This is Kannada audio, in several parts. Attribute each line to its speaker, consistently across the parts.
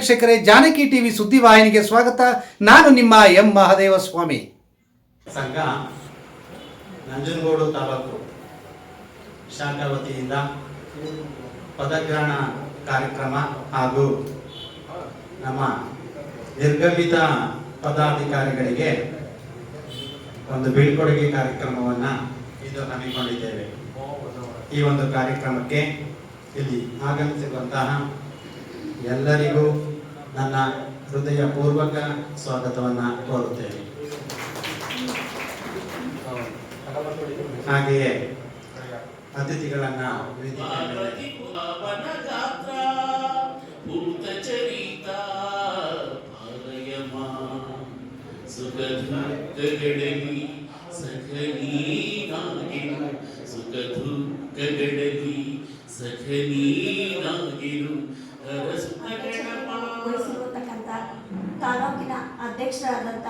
Speaker 1: ವೀಕ್ಷಕರೇ, ಜಾನಕಿ ಟಿವಿ ಸುದ್ದಿವಾಹಿನಿಗೆ ಸ್ವಾಗತ. ನಾನು ನಿಮ್ಮ ಎಂ. ಮಹದೇವ ಸ್ವಾಮಿ
Speaker 2: ಸಂಘ, ನಂಜನಗೂಡು ತಾಲೂಕು ಶಾಖಾ ವತಿಯಿಂದ ಪದಗ್ರಹಣ ಕಾರ್ಯಕ್ರಮ ಹಾಗೂ ನಮ್ಮ ನಿರ್ಗಮಿತ ಪದಾಧಿಕಾರಿಗಳಿಗೆ ಒಂದು ಬೀಳ್ಕೊಡುಗೆ ಕಾರ್ಯಕ್ರಮವನ್ನು ಇದು ಹಮ್ಮಿಕೊಂಡಿದ್ದೇವೆ. ಈ ಒಂದು ಕಾರ್ಯಕ್ರಮಕ್ಕೆ ಇಲ್ಲಿ ಆಗಮಿಸಿರುವಂತಹ ಎಲ್ಲರಿಗೂ ನನ್ನ ಹೃದಯ ಪೂರ್ವಕ ಸ್ವಾಗತವನ್ನು ಕೋರುತ್ತೇನೆ. ಹಾಗೆಯೇ ಅತಿಥಿಗಳನ್ನ
Speaker 3: ಸುಖ ಸುಖದುಃಖಗಳಲ್ಲಿ ಸಖನೀನಾಗಿರು ಸುಖದುಃಖಗಳಲ್ಲಿ ಸಖನೀನಾಗಿರು
Speaker 4: ವಹಿಸಿರುವಂತಕ್ಕಂಥ ತಾಲೂಕಿನ ಅಧ್ಯಕ್ಷರಾದಂಥ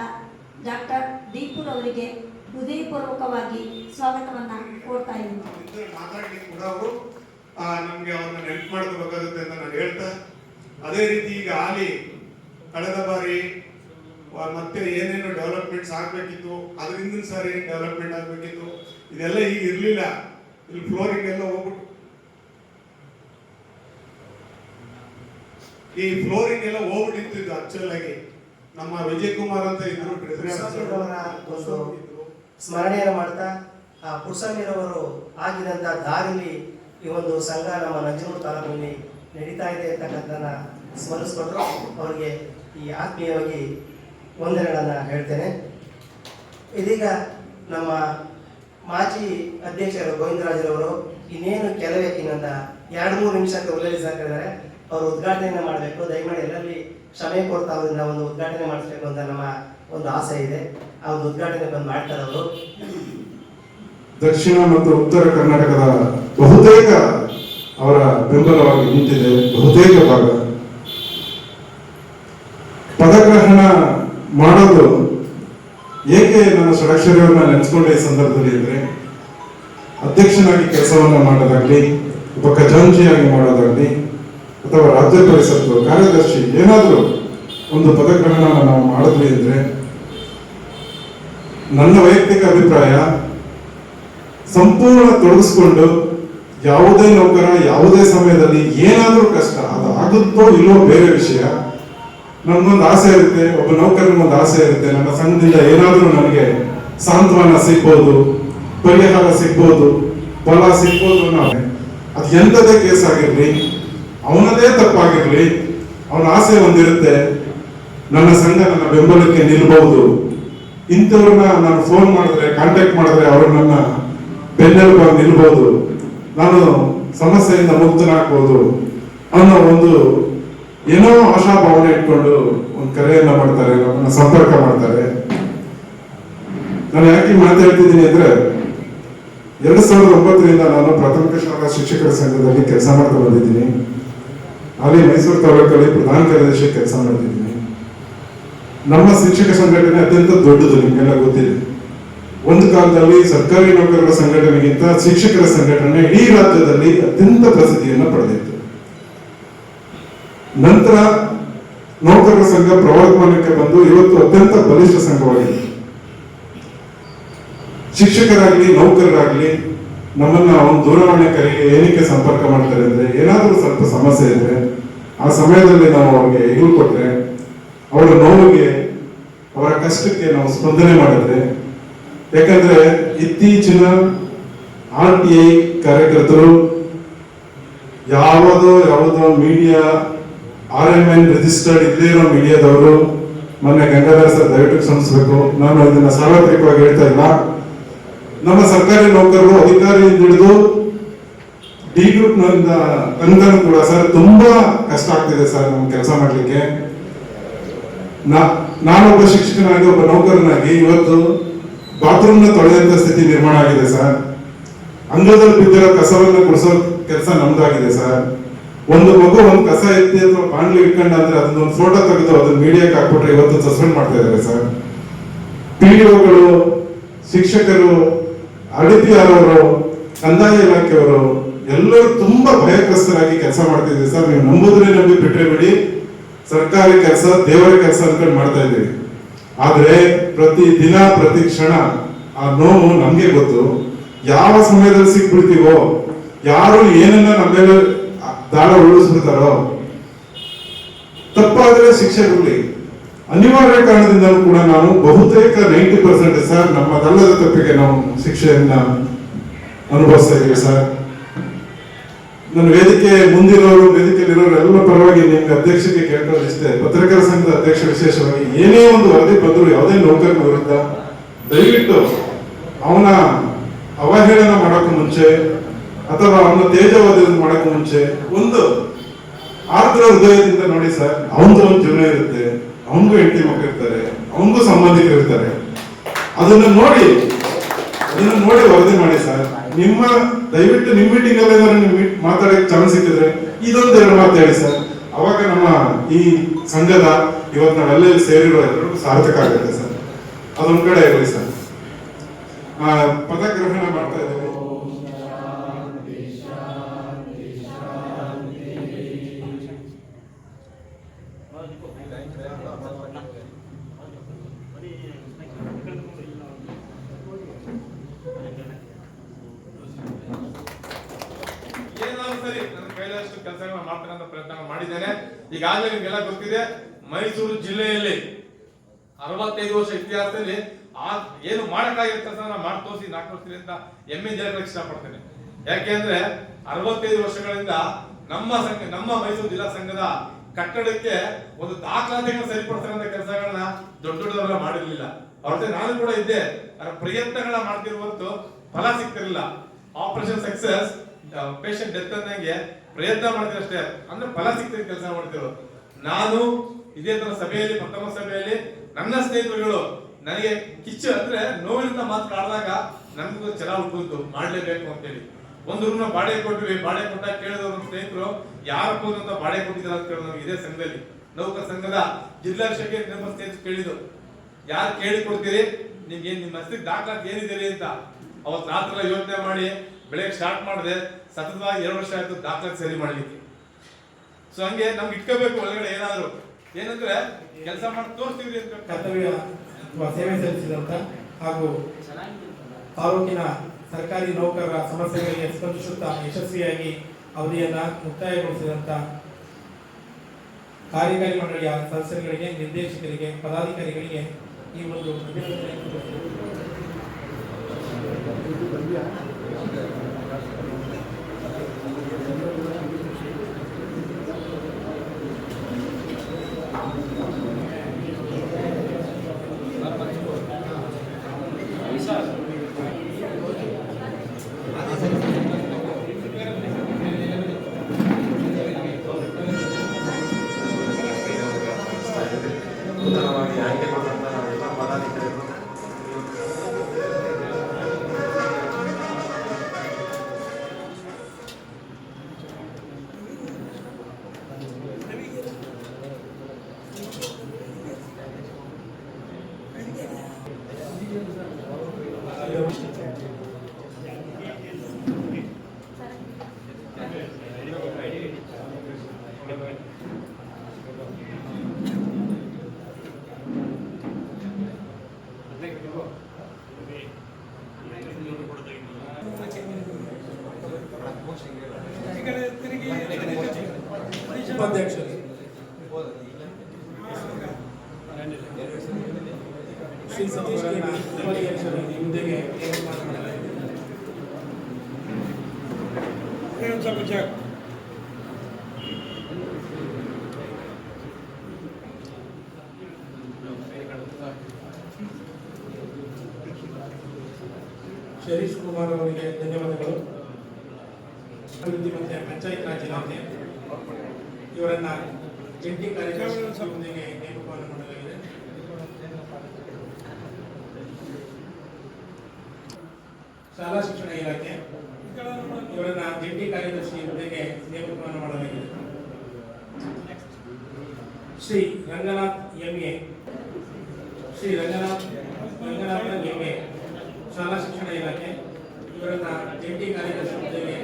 Speaker 4: ಡಾಕ್ಟರ್ ದೀಪುರ್ ಅವರಿಗೆ ಹೃದಯಪೂರ್ವಕವಾಗಿ ಸ್ವಾಗತವನ್ನ ಕೋರ್ತಾ ಇದ್ದೀನಿ.
Speaker 5: ಕೂಡ ಅವರು ಅವ್ರನ್ನ ಅಂತ ನಾನು ಹೇಳ್ತಾ, ಅದೇ ರೀತಿ ಈಗ ಆಲಿ ಕಳೆದ ಬಾರಿ ಮತ್ತೆ ಏನೇನು ಡೆವಲಪ್ಮೆಂಟ್ಸ್ ಆಗಬೇಕಿತ್ತು ಅದರಿಂದ ಸಾರಿ ಡೆವಲಪ್ಮೆಂಟ್ ಆಗಬೇಕಿತ್ತು, ಇದೆಲ್ಲ ಈಗ ಇರಲಿಲ್ಲ. ಇಲ್ಲಿ ಫ್ಲೋರಿಂಗ್ ಎಲ್ಲ ಹೋಗ್ಬಿಟ್ಟು ಈ ಫ್ಲೋರಿಂಗ್ ಎಲ್ಲ ಹೋಗ್ಬಿಟ್ಟಿತ್ತು ಇದು ಆಕ್ಚುಲ್ ಆಗಿ. ನಮ್ಮ ವಿಜಯ್ ಕುಮಾರ್ ಅಂತ ಇದ್ರು
Speaker 6: ಒಂದು ಸ್ಮರಣೆಯನ್ನು ಮಾಡ್ತಾ ಆ ಪುರಸಭೆಯವರು ಆಗಿದಂತ ದಾರಿಲಿ ಈ ಒಂದು ಸಂಘ ನಮ್ಮ ನಂಜನೂರು ತಾಲೂಕಿನಲ್ಲಿ ನಡೀತಾ ಇದೆ ಅಂತಕ್ಕಂಥನ್ನ ಸ್ಮರಿಸ್ಕೊಂಡು ಅವರಿಗೆ ಈ ಆತ್ಮೀಯವಾಗಿ ವಂದನೆಗಳನ್ನು ಹೇಳ್ತೇನೆ. ಇದೀಗ ನಮ್ಮ ಮಾಜಿ ಅಧ್ಯಕ್ಷರು ಗೋವಿಂದರಾಜರವರು ಇನ್ನೇನು ಕೆಲವೇ ಇನ್ನೊಂದು ಎರಡು ಮೂರು ನಿಮಿಷಕ್ಕೆ ಉಲ್ಲೇಖಿಸಿದ್ದಾರೆ ಅವರು ಉದ್ಘಾಟನೆಯನ್ನು ಮಾಡಬೇಕು. ದಯಮಾಡಿ ಎಲ್ಲರಲ್ಲಿ ಕ್ಷಮೆ ಕೊಡ್ತಾ ಅವರಿಂದ ಒಂದು ಉದ್ಘಾಟನೆ ಮಾಡಿಸ್ಬೇಕು ಅಂತ ನಮ್ಮ ಒಂದು ಆಸೆ ಇದೆ. ಆ ಒಂದು ಉದ್ಘಾಟನೆ ಬಂದು ಮಾಡ್ತಾರೆ ಅವರು.
Speaker 7: ದಕ್ಷಿಣ ಮತ್ತು ಉತ್ತರ ಕರ್ನಾಟಕದ ಬಹುತೇಕ ಅವರ ಬೆಂಬಲವಾಗಿ ನಿಂತಿದೆ, ಬಹುತೇಕ ಭಾಗ. ಪದಗ್ರಹಣ ಮಾಡೋದು ಏಕೆ ನಾನು ಷಡಕ್ಷರವನ್ನ ನೆನೆಸ್ಕೊಂಡೆ ಈ ಸಂದರ್ಭದಲ್ಲಿ ಅಂದ್ರೆ, ಅಧ್ಯಕ್ಷನಾಗಿ ಕೆಲಸವನ್ನು ಮಾಡೋದಾಗ್ಲಿ ಒಬ್ಬ ಖಜಾಂಚಿಯಾಗಿ ಮಾಡೋದಾಗ್ಲಿ ಅಥವಾ ರಾಜ್ಯ ಪರಿಷತ್ತು ಕಾರ್ಯದರ್ಶಿ ಏನಾದರೂ ಒಂದು ಪದಗ್ರಹಣ ನಾವು ಮಾಡಿದ್ವಿ ಅಂದರೆ ನನ್ನ ವೈಯಕ್ತಿಕ ಅಭಿಪ್ರಾಯ, ಸಂಪೂರ್ಣ ತೊಡಗಿಸ್ಕೊಂಡು ಯಾವುದೇ ನೌಕರ, ಯಾವುದೇ ಸಮಯದಲ್ಲಿ ಏನಾದರೂ ಕಷ್ಟ, ಅದು ಆಗುತ್ತೋ ಇಲ್ಲೋ ಬೇರೆ ವಿಷಯ, ನನ್ಗೊಂದು ಆಸೆ ಇರುತ್ತೆ, ಒಬ್ಬ ನೌಕರನಿಗೊಂದು ಆಸೆ ಇರುತ್ತೆ, ನನ್ನ ಸಂಘದಿಂದ ಏನಾದರೂ ನನಗೆ ಸಾಂತ್ವನ ಸಿಗ್ಬೋದು, ಪರಿಹಾರ ಸಿಗ್ಬೋದು, ಬಲ ಸಿಗ್ಬೋದು ಅನ್ನೋ ಅದು ಎಂಥದೇ ಕೇಸ್ ಆಗಿರ್ಲಿ ಅವನದೇ ತಪ್ಪಾಗಿರ್ಲಿ, ಅವನ ಆಸೆ ಒಂದಿರುತ್ತೆ, ನನ್ನ ಸಂಘ ನನ್ನ ಬೆಂಬಲಕ್ಕೆ ನಿಲ್ಬಹುದು. ಇಂಥವ್ರನ್ನ ನಾನು ಫೋನ್ ಮಾಡಿದ್ರೆ ಕಾಂಟ್ಯಾಕ್ಟ್ ಮಾಡಿದ್ರೆ ಅವರು ನನ್ನ ಬೆನ್ನೆಲುಬಾಗಿ ನಿಲ್ಬಹುದು. ನಾನು ಸಮಸ್ಯೆಯಿಂದ ಮುಕ್ತನಾಗ್ಬೋದು ಅನ್ನೋ ಒಂದು ಏನೋ ಆಶಾಭಾವನೆ ಇಟ್ಕೊಂಡು ಒಂದು ಕರೆಯನ್ನ ಮಾಡ್ತಾರೆ, ನಮ್ಮನ್ನ ಸಂಪರ್ಕ ಮಾಡ್ತಾರೆ. ನಾನು ಯಾಕೆ ಮಾತಾಡ್ತಿದ್ದೀನಿ ಅಂದ್ರೆ, ಎರಡ್ ಸಾವಿರದ ಒಂಬತ್ತರಿಂದ ನಾನು ಪ್ರಾಥಮಿಕ ಶಾಲಾ ಶಿಕ್ಷಕರ ಸಂಘದಲ್ಲಿ ಕೆಲಸ ಮಾಡ್ತಾ ಬಂದಿದ್ದೀನಿ. ಅಲ್ಲಿ ಮೈಸೂರು ತಾಲೂಕಲ್ಲಿ ಪ್ರಧಾನ ಕಾರ್ಯದರ್ಶಿ ಕೆಲಸ ಮಾಡಿದ್ದೀನಿ ನಮ್ಮ ಶಿಕ್ಷಕ ಸಂಘಟನೆ ಅತ್ಯಂತ ದೊಡ್ಡದು, ನಿಮಗೆಲ್ಲ ಗೊತ್ತಿದೆ. ಒಂದು ಕಾಲದಲ್ಲಿ ಸರ್ಕಾರಿ ನೌಕರರ ಸಂಘಟನೆಗಿಂತ ಶಿಕ್ಷಕರ ಸಂಘಟನೆ ಇಡೀ ರಾಜ್ಯದಲ್ಲಿ ಅತ್ಯಂತ ಪ್ರಸಿದ್ಧಿಯನ್ನು ಪಡೆದಿತ್ತು. ನಂತರ ನೌಕರರ ಸಂಘ ಪ್ರವರ್ಧಮಾನಕ್ಕೆ ಬಂದು ಇವತ್ತು ಅತ್ಯಂತ ಬಲಿಷ್ಠ ಸಂಘವಾಗಿದೆ. ಶಿಕ್ಷಕರಾಗಲಿ, ನೌಕರರಾಗ್ಲಿ ನಮ್ಮನ್ನ ಒಂದು ದೂರವಾಣಿ ಕರೆಗೆ ಏನಕ್ಕೆ ಸಂಪರ್ಕ ಮಾಡ್ತಾರೆ ಅಂದ್ರೆ ಏನಾದರೂ ಸ್ವಲ್ಪ ಸಮಸ್ಯೆ ಇದ್ರೆ ಆ ಸಮಯದಲ್ಲಿ ನಾವು ಅವ್ರಿಗೆ ಹೆಗಲು ಕೊಟ್ರೆ ಅವರ ನೋವಿಗೆ, ಅವರ ಕಷ್ಟಕ್ಕೆ ನಾವು ಸ್ಪಂದನೆ ಮಾಡಿದ್ರೆ, ಯಾಕಂದ್ರೆ ಇತ್ತೀಚಿನ ಆರ್ ಟಿ ಐ ಕಾರ್ಯಕರ್ತರು ಯಾವುದೋ ಯಾವುದೋ media, R M N registered ಇಲ್ಲೇ ಇರೋ ಮೀಡಿಯಾದವರು, ಮೊನ್ನೆ ಗಂಗಾಧರ ಸರ್ ದಯವಿಟ್ಟು ಕ್ಷಮಿಸಬೇಕು, ನಾನು ಇದನ್ನ ಸಾರ್ವತ್ರಿಕವಾಗಿ ಹೇಳ್ತಾ ಇಲ್ಲ. ನಮ್ಮ ಸರ್ಕಾರಿ ನೌಕರರು ಅಧಿಕಾರಿಯಿಂದ ಹಿಡಿದು ಡಿ ಗ್ರೂಪ್ನಿಂದ ತನಕನೂ ಕೂಡ ಸರ್ ತುಂಬಾ ಕಷ್ಟ ಆಗ್ತಿದೆ ಸರ್ ನಮ್ಗೆ ಕೆಲಸ ಮಾಡಲಿಕ್ಕೆ. ನಾನೊಬ್ಬ ಶಿಕ್ಷಕನಾಗಿ, ಒಬ್ಬ ನೌಕರನಾಗಿ ಇವತ್ತು ಬಾತ್ರೂಮ್ನ ತೊಳೆದಂತ ಸ್ಥಿತಿ ನಿರ್ಮಾಣ ಆಗಿದೆ ಸರ್. ಅಂಗದಲ್ಲಿ ಬಿದ್ದಿರೋ ಕಸವನ್ನ ಕೊಡಿಸೋ ಕೆಲಸ ನಮ್ದಾಗಿದೆ ಸರ್. ಒಂದು ಮಗು ಒಂದು ಕಸ ಎತ್ತಿ ಅಥವಾ ಬಾಂಡ್ಲಿ ಇಟ್ಕೊಂಡ ಅಂದ್ರೆ ಅದನ್ನೊಂದು ಫೋಟೋ ತೆಗೆದು ಅದನ್ನ ಮೀಡಿಯಾಕ್ಕೆ ಹಾಕ್ಬಿಟ್ರೆ ಇವತ್ತು ಸಸ್ಪೆಂಡ್ ಮಾಡ್ತಾ ಇದ್ದಾರೆ ಸರ್. ಪಿಡಿಒಗಳು ಶಿಕ್ಷಕರು ಅವರು ಕಂದಾಯ ಇಲಾಖೆಯವರು ಎಲ್ಲರೂ ತುಂಬಾ ಭಯಗ್ರಸ್ತರಾಗಿ ಕೆಲಸ ಮಾಡ್ತಿದ್ದೀವಿ ಸರ್, ನೀವು ನಂಬುದ್ರೆ ನಂಬಿ ಬಿಟ್ರೆ ಬಿಡಿ. ಸರ್ಕಾರಿ ಕೆಲಸ, ದೇವರ ಕೆಲಸ ಅನ್ಕೊಂಡು ಮಾಡ್ತಾ ಇದ್ದೀವಿ ಆದ್ರೆ ಪ್ರತಿ ದಿನ, ಪ್ರತಿ ಕ್ಷಣ ಆ ನೋವು ನಮ್ಗೆ ಗೊತ್ತು. ಯಾವ ಸಮಯದಲ್ಲಿ ಸಿಕ್ಬಿಡ್ತೀವೋ, ಯಾರು ಏನನ್ನ ನಮ್ಮ ಮೇಲೆ ದಾಳ ಉಳಿಸ್ಬಿಡ್ತಾರೋ ತಪ್ಪಾದ್ರೆ ಶಿಕ್ಷೆ ಕೊಡ್ಲಿ. ಅನಿವಾರ್ಯ ಕಾರಣದಿಂದಲೂ ಕೂಡ ನಾನು ಬಹುತೇಕ ನೈಂಟಿ ಪರ್ಸೆಂಟ್ ಸರ್, ನಮ್ಮದಲ್ಲದ ತಪ್ಪಿಗೆ ನಾವು ಶಿಕ್ಷೆಯನ್ನ ಅನುಭವಿಸ್ತಾ ಇದ್ದೀವಿ ಸರ್. ನನ್ನ ವೇದಿಕೆ ಮುಂದಿರೋರು, ವೇದಿಕೆಯಲ್ಲಿರೋರು ಎಲ್ಲ ಪರವಾಗಿ ನಿಮ್ಗೆ ಅಧ್ಯಕ್ಷಕ್ಕೆ ಪತ್ರಕಾರ ಪತ್ರಕರ್ತರ ಸಂಘದ ಅಧ್ಯಕ್ಷ ವಿಶೇಷವಾಗಿ ಏನೇ ಒಂದು ವರದಿ ಬಂದರೂ ಯಾವುದೇ ನೌಕರನ ವಿರುದ್ಧ ದಯವಿಟ್ಟು ಅವನ ಅವಹೇಳನ ಮಾಡೋಕೆ ಮುಂಚೆ ಅಥವಾ ಅವನ ತೇಜವಾದ ಮಾಡೋಕೆ ಮುಂಚೆ ಒಂದು ಆರ್ದ್ರ ಹೃದಯದಿಂದ ನೋಡಿ ಸರ್ ಅವನದು ಒಂದು ಜೀವನ ಇರುತ್ತೆ. ಅವನಿಗೂ ಹೆಂಡತಿ ಮಕ್ಕಳು ಇರ್ತಾರೆ, ಅವನಿಗೂ ಸಂಬಂಧಿಕರು ಇರ್ತಾರೆ. ಅದನ್ನ ನೋಡಿ ಅದನ್ನ ನೋಡಿ ವರದಿ ಮಾಡಿ ಸರ್. ನಿಮ್ಮ ದಯವಿಟ್ಟು ನಿಮ್ಮ ಮೀಟಿಂಗ್ ಅಲ್ಲಿ ಏನಾದ್ರು ನಿಮ್ ಮಾತಾಡಕ್ಕೆ ಚಾನ್ಸ್ ಸಿಕ್ಕಿದ್ರೆ ಇದೊಂದು ಎರಡು ಮಾತು ಹೇಳಿ ಸರ್. ಅವಾಗ ನಮ್ಮ ಈ ಸಂಘದ ಇವತ್ತು ನಾವೆಲ್ಲ ಸೇರಿರೋ ಸಾರ್ಥಕ ಆಗುತ್ತೆ ಸರ್. ಅದೊಂದು ಕಡೆ ಇರಲಿ ಸರ್. ಪದಗ್ರಹಣ ಮಾಡ್ತಾ ಇದ್ದೀವಿ
Speaker 8: ಏನಾದ್ರು ಸರಿ ನನ್ನ ಕೈಲಾದಷ್ಟು ಕೆಲಸಗಳನ್ನ ಮಾಡ್ತಕ್ಕಂಥ ಪ್ರಯತ್ನ ಮಾಡಿದ್ದೇನೆ ಈಗಾಗಲೇ ನಿಮ್ಗೆಲ್ಲ ಗೊತ್ತಿದೆ, ಮೈಸೂರು ಜಿಲ್ಲೆಯಲ್ಲಿ ಅರವತ್ತೈದು ವರ್ಷ ಇತಿಹಾಸದಲ್ಲಿ ಆ ಏನು ಮಾಡಕ್ಕಾಗಿರ್ತಾರೆ ನಾನು ಮಾಡಿ ತೋರಿಸಿ, ನಾಲ್ಕು ವರ್ಷದಲ್ಲಿ ಅಂತ ಹೆಮ್ಮೆ ಹೇಳಕ್ಕೆ ಇಷ್ಟಪಡ್ತೇನೆ. ಯಾಕೆಂದ್ರೆ ಅರವತ್ತೈದು ವರ್ಷಗಳಿಂದ ನಮ್ಮ ಸಂಘ, ನಮ್ಮ ಮೈಸೂರು ಜಿಲ್ಲಾ ಸಂಘದ ಕಟ್ಟಡಕ್ಕೆ ಒಂದು ದಾಖಲಾತಿಗಳನ್ನ ಸರಿಪಡಿಸ್ತಕ್ಕಂಥ ಕೆಲಸಗಳನ್ನ ದೊಡ್ಡ ದೊಡ್ಡವರೆಲ್ಲ ಮಾಡಿರ್ಲಿಲ್ಲ. ಅವ್ರ ಜೊತೆ ನಾನು ಕೂಡ ಇದ್ದೆ. ಅದರ ಪ್ರಯತ್ನಗಳ ಮಾಡ್ತಿರುವಂತ ಫಲ ಸಿಗ್ತಿರಲಿಲ್ಲ. ಆಪರೇಷನ್ ಸಕ್ಸಸ್ ಪೇಷಂಟ್ ಡೆತ್ ಅನ್ನಂಗೆ ಪ್ರಯತ್ನ ಮಾಡ್ತೀರ ಅಷ್ಟೇ. ಅಂದ್ರೆ ಫಲ ಸಿಗ್ತದೆ ಕೆಲಸ ಮಾಡ್ತಿರೋ. ನಾನು ಇದೇ ತರ ಸಭೆಯಲ್ಲಿ, ಪ್ರಥಮ ಸಭೆಯಲ್ಲಿ ನನ್ನ ಸ್ನೇಹಿತರುಗಳು ನನಗೆ ಕಿಚ್ಚು ಅಂದ್ರೆ ನೋವಿನಿಂದ ಮಾತನಾಡಿದಾಗ ನಮ್ಗೆ ಚಲ ಹುಟ್ಟುತ್ತು ಮಾಡ್ಲೇಬೇಕು ಅಂತೇಳಿ. ಒಂದು ರೂಮ್ನ ಬಾಡಿಗೆ ಕೊಟ್ವಿ. ಬಾಡಿಗೆ ಕೊಟ್ಟಾಗ ಕೇಳಿದವರು ಸ್ನೇಹಿತರು ಯಾರಪ್ಪ ಅಂತ ಬಾಡಿಗೆ ಕೊಟ್ಟಿದ್ದಾರೆ ಅಂತ ಕೇಳಿದ್ರು ಇದೇ ಸಂಘದಲ್ಲಿ. ನೌಕರ ಸಂಘದ ಜಿಲ್ಲಾಧ್ಯಕ್ಷಕ್ಕೆ ನಮ್ಮ ಸ್ನೇಹಿತರು ಕೇಳಿದ್ರು. ಯಾರು ಕೇಳಿ ಕೊಡ್ತೀರಿ? ನಿಮ್ಗೆ ನಿಮ್ಮ ಹೆಸರಿಗೆ ದಾಖಲಾತಿ ಏನಿದೆ ಅಂತ. ಅವತ್ತು ರಾತ್ರಿ ಯೋಚನೆ ಮಾಡಿ ಬೆಳಗ್ಗೆ ಸ್ಟಾರ್ಟ್ ಮಾಡಿದೆ, ಸತತವಾಗಿ ಎರಡು ವರ್ಷ ಆಯ್ತು ದಾಖಲಾತಿ ಸರಿ ಮಾಡಲಿಕ್ಕೆ. ಸೊ ಹಂಗೆ ನಮ್ಗೆ ಇಟ್ಕೋಬೇಕು ಒಳಗಡೆ ಏನಾದರೂ. ಏನಂದ್ರೆ ಕೆಲಸ ಮಾಡಿ ತೋರಿಸ್ತೀವಿ ಅಂತ
Speaker 9: ಕರ್ತವ್ಯ ಅಥವಾ ಸೇವೆ ಸಲ್ಲಿಸಿದಂತ ಹಾಗೂ ತಾಲೂಕಿನ ಸರ್ಕಾರಿ ನೌಕರರ ಸಮಸ್ಯೆಗಳಿಗೆ ಸ್ಪಂದಿಸುತ್ತಾ ಯಶಸ್ವಿಯಾಗಿ ಅವಧಿಯನ್ನ ಮುಕ್ತಾಯಗೊಳಿಸಿದಂತ ಕಾರ್ಯಕಾರಿ ಮಂಡಳಿಯ ಸದಸ್ಯರುಗಳಿಗೆ, ನಿರ್ದೇಶಕರಿಗೆ, ಪದಾಧಿಕಾರಿಗಳಿಗೆ ಈ ಒಂದು ಉಪಾಧ್ಯಕ್ಷರು. ಶ್ರೀ ಸತೀಶ್. ಶರೀಶ್ ಕುಮಾರ್ ಅವರಿಗೆ ಧನ್ಯವಾದಗಳು. ಅಭಿವೃದ್ಧಿ ಮತ್ತು ಪಂಚಾಯತ್ ರಾಜ್ ಇಲಾಖೆ. ಇವರನ್ನ ಜಂಟಿ ಕಾರ್ಯದರ್ಶಿ ಹುದ್ದೆಗೆ ನೇಮಕವನ್ನು ಮಾಡಲಾಗಿದೆ. ಶಾಲಾ ಶಿಕ್ಷಣ ಇಲಾಖೆ ಇವರನ್ನ ಜಂಟಿ ಕಾರ್ಯದರ್ಶಿ ಹುದ್ದೆಗೆ ನೇಮಕವನ್ನು ಮಾಡಲಾಗಿದೆ. ಶ್ರೀ ರಂಗನಾಥ್ ಎಂಎ ಶ್ರೀ ರಂಗನಾಥ್ ರಂಗನಾಥನ್ ಎಂಎ ಶಾಲಾ ಶಿಕ್ಷಣ ಇಲಾಖೆ ಇವರನ್ನ ಜಂಟಿ ಕಾರ್ಯದರ್ಶಿ ಹುದ್ದೆಗೆ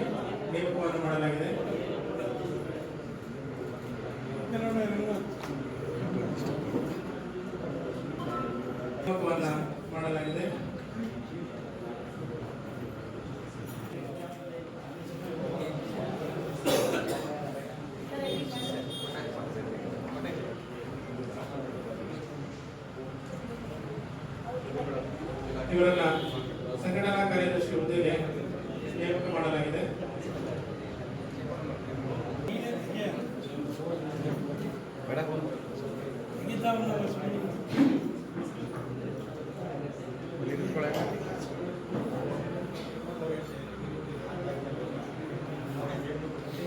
Speaker 9: ನೇಮಕವನ್ನು ಮಾಡಲಾಗಿದೆ. ನೇಮಕವನ್ನ ಮಾಡಲಾಗಿದೆ. ಇವರನ್ನ ಸಂಘಟನಾ ಕಾರ್ಯದರ್ಶಿ ಹುದ್ದೆಗೆ ನೇಮಕ ಮಾಡಲಾಗಿದೆ.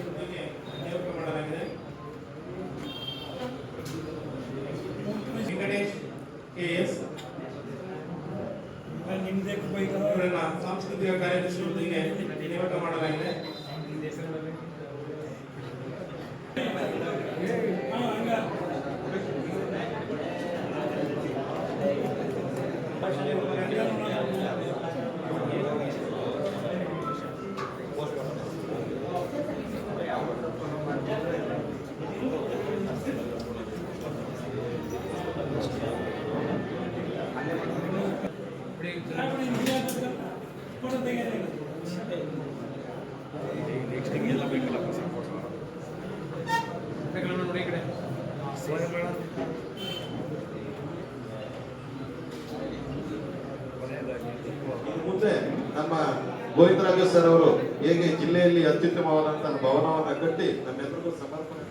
Speaker 9: ಹುದ್ದೆಗೆ ನೇಮಕ ಮಾಡಲಾಗಿದೆ ವೆಂಕಟೇಶ್ ಕೆ ಎಸ್ ಇವರನ್ನ ಸಾಂಸ್ಕೃತಿಕ ಕಾರ್ಯದರ್ಶಿ ಹುದ್ದೆಗೆ ನೇಮಕ ಮಾಡಲಾಗಿದೆ.
Speaker 2: ಇನ್ನು ಮುಂದೆ ನಮ್ಮ ಗೋವಿಂದರಾಜು ಸರ್ ಅವರು ಹೇಗೆ ಜಿಲ್ಲೆಯಲ್ಲಿ ಅತ್ಯುತ್ತಮವಾದಂತಹ ಭವನವನ್ನು ಕಟ್ಟಿ ನಮ್ಮೆಲ್ಲರಿಗೂ ಸಮರ್ಪಣೆ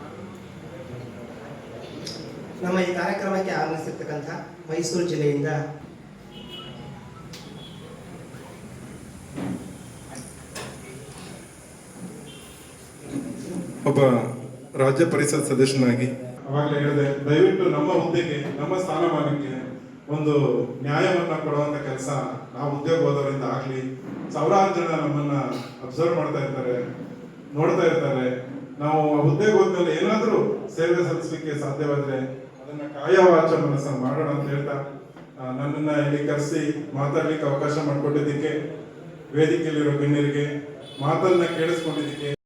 Speaker 6: ನಮ್ಮ ಈ ಕಾರ್ಯಕ್ರಮಕ್ಕೆ ಆಗಮಿಸಿರ್ತಕ್ಕಂಥ ಮೈಸೂರು ಜಿಲ್ಲೆಯಿಂದ
Speaker 7: ಒಬ್ಬ ರಾಜ್ಯ ಪರಿಷತ್ ಸದಸ್ಯನಾಗಿ. ಅವಾಗಲೇ ಹೇಳಿದೆ, ದಯವಿಟ್ಟು ನಮ್ಮ ಹುದ್ದೆಗೆ, ನಮ್ಮ ಸ್ಥಾನಮಾನಕ್ಕೆ ಒಂದು ನ್ಯಾಯವನ್ನು ಕೊಡುವಂತ ಕೆಲಸ ನಾವು ಉದ್ಯೋಗ ಹೋದವರಿಂದ ಆಗ್ಲಿ, ಸಾವಿರಾರು ಜನ ನಮ್ಮನ್ನ ಅಬ್ಸರ್ವ್ ಮಾಡ್ತಾ ಇರ್ತಾರೆ, ನೋಡ್ತಾ ಇರ್ತಾರೆ. ನಾವು ಆ ಹೋದ್ಮೇಲೆ ಏನಾದರೂ ಸೇವೆ ಸಲ್ಲಿಸಲಿಕ್ಕೆ ಸಾಧ್ಯವಾದ್ರೆ ಅದನ್ನ ಕಾಯ ವಾಚ ಮನಸ್ಸ ಮಾಡೋಣ ಅಂತ ಹೇಳ್ತಾ ನನ್ನನ್ನ ಇಲ್ಲಿ ಕರೆಸಿ ಮಾತಾಡ್ಲಿಕ್ಕೆ ಅವಕಾಶ ಮಾಡಿಕೊಟ್ಟಿದ್ದಕ್ಕೆ, ವೇದಿಕೆಯಲ್ಲಿರೋ ಗಣ್ಯರಿಗೆ ಮಾತನ್ನ ಕೇಳಿಸ್ಕೊಂಡಿದ್ದಕ್ಕೆ.